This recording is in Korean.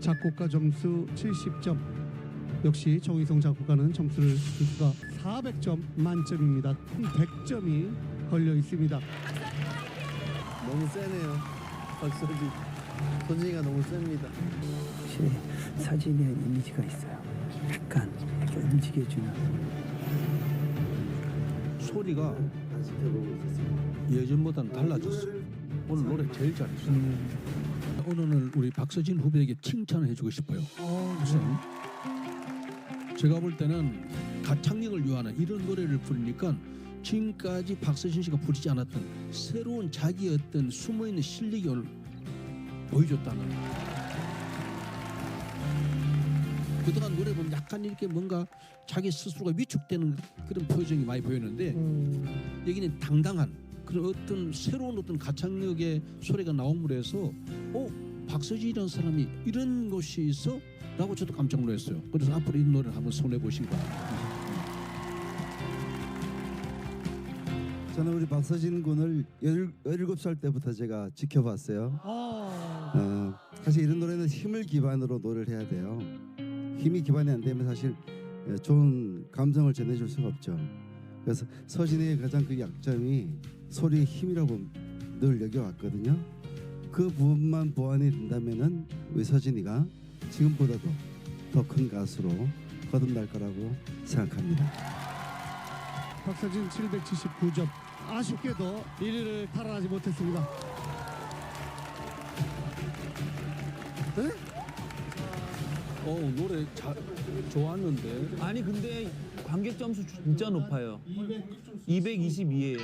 작곡가 점수 70점. 역시 정희성 작곡가는 점수를 줄 수가 400점 만점입니다. 100점이 걸려 있습니다. 너무 세네요. 박서진. 손진이가 너무 셉니다. 확실히 사진에 이미지가 있어요. 약간 이렇게 움직여주는 소리가. 예전보다는 달라졌어. 오늘 노래 제일 잘했어. 오늘은 우리 박서진 후배에게 칭찬을 해주고 싶어요. 우선 제가 볼 때는 가창력을 요하는 이런 노래를 부르니까 지금까지 박서진 씨가 부르지 않았던 새로운 자기 어떤 숨어 있는 실력이 오늘 보여줬다는. 그동안 노래 보면 약간 이렇게 뭔가 자기 스스로가 위축되는 그런 표정이 많이 보였는데 여기는 당당한 그런 어떤 새로운 어떤 가창력의 소리가 나옴으로 해서 어 박서진이라는 사람이 이런 곳이 있어? 라고 저도 깜짝 놀랐어요. 그래서 앞으로 이 노래를 한번 손해 보시기 바랍니다. 저는 우리 박서진 군을 17살 때부터 제가 지켜봤어요. 어, 사실 이런 노래는 힘을 기반으로 노래를 해야 돼요. 힘이 기반이 안 되면 사실 예, 좋은 감성을 전해줄 수가 없죠. 그래서 서진의 가장 그 약점이 소리의 힘이라고 늘 여겨왔거든요. 그 부분만 보완이 된다면은 우리 서진이가 지금보다도 더 큰 가수로 거듭날 거라고 생각합니다. 박서진 779점. 아쉽게도 1위를 탈환하지 못했습니다. 어 노래 잘 좋았는데 아니 근데 관객 점수 진짜 높아요. 222예요.